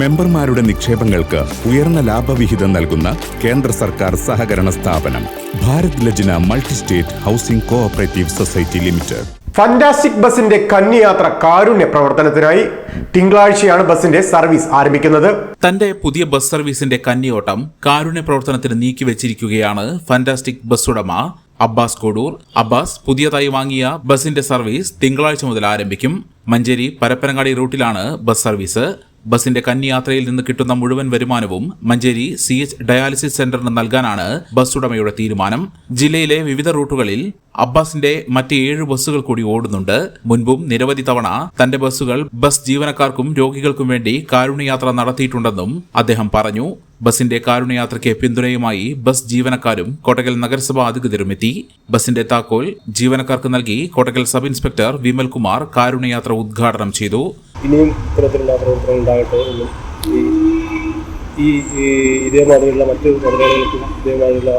മെമ്പർമാരുടെ നിക്ഷേപങ്ങൾക്ക് ഉയർന്ന ലാഭവിഹിതം നൽകുന്ന കേന്ദ്ര സർക്കാർ സഹകരണ സ്ഥാപനം Bharat Lajna multi state housing cooperative society limited. Fantastic ബസിന്റെ കന്നിയാത്ര കാരുണ്യ പ്രവർത്തനത്തിനായി തിങ്കളാഴ്ചയാണ് ബസിന്റെ സർവീസ് ആരംഭിക്കുന്നത്. തന്റെ പുതിയ ബസ് സർവീസിന്റെ കന്നിയോട്ടം കാരുണ്യ പ്രവർത്തനത്തിന് നീക്കിവെച്ചിരിക്കുകയാണ് ഫന്റാസ്റ്റിക് ബസ് ഉടമ അബ്ബാസ് കോഡൂർ അബ്ബാസ് പുതിയതായി വാങ്ങിയ ബസിന്റെ സർവീസ് തിങ്കളാഴ്ച മുതൽ ആരംഭിക്കും. മഞ്ചേരി പരപ്പനങ്ങാടി റൂട്ടിലാണ് ബസ് സർവീസ്. ബസിന്റെ കന്നിയാത്രയിൽ നിന്ന് കിട്ടുന്ന മുഴുവൻ വരുമാനവും മഞ്ചേരി സി എച്ച് ഡയാലിസിസ് സെന്ററിന് നൽകാനാണ് ബസ് ഉടമയുടെ തീരുമാനം. ജില്ലയിലെ വിവിധ റൂട്ടുകളിൽ അബ്ബാസിന്റെ മറ്റ് ഏഴ് ബസ്സുകൾ കൂടി ഓടുന്നുണ്ട്. മുൻപും നിരവധി തവണ തന്റെ ബസ്സുകൾ ബസ് ജീവനക്കാർക്കും രോഗികൾക്കും വേണ്ടി കാരുണ്യയാത്ര നടത്തിയിട്ടുണ്ടെന്നും അദ്ദേഹം പറഞ്ഞു. ബസിന്റെ കാരുണ്യയാത്രയ്ക്ക് പിന്തുണയുമായി ബസ് ജീവനക്കാരും കോട്ടകൽ നഗരസഭാ അധികൃതരും എത്തി. ബസിന്റെ താക്കോൽ ജീവനക്കാർക്ക് നൽകി കോട്ടകൽ സബ് ഇൻസ്പെക്ടർ വിമൽ കുമാർ കാരുണ്യയാത്ര ഉദ്ഘാടനം ചെയ്തു. ഇനിയും ഇത്തരത്തിലുള്ള പ്രവർത്തനം ഉണ്ടാകട്ടെ എന്നും ഈ ഈ ഇതേമാതിരിയുള്ള മറ്റ് മേഖലകൾക്കും ഇതേമാതിരിയുള്ള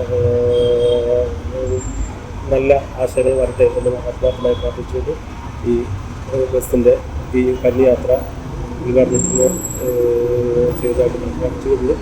നല്ല ആശയം വരട്ടെ എന്ന് ആത്മാർത്ഥമായി പ്രാർത്ഥിച്ചുകൊണ്ട് ഈ ബസ്സിന്റെ ഈ കന്യാത്ര ഉദ്ഘാടനത്തിന് ചെയ്തതായിട്ട് പ്രഖ്യാപിച്ചുകൊണ്ട്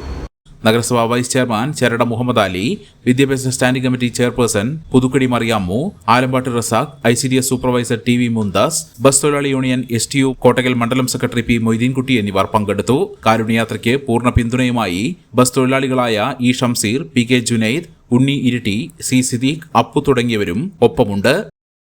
നഗരസഭാ വൈസ് ചെയർമാൻ ചരട മുഹമ്മദ് അലി വിദ്യാഭ്യാസ standing committee chairperson Puthukkadi Mariyammu Alambattu Razak I C D S supervisor T V Mumtaz bus തൊഴിലാളി union S T U Kottakkal മണ്ഡലം സെക്രട്ടറി പി മൊയ്തീൻകുട്ടി എന്നിവർ പങ്കെടുത്തു. കാരുണ്യയാത്രയ്ക്ക് പൂർണ പിന്തുണയുമായി bus തൊഴിലാളികളായ E Shamseer P K Junaid Unni Iritty C Siddique Appu തുടങ്ങിയവരും ഒപ്പമുണ്ട്.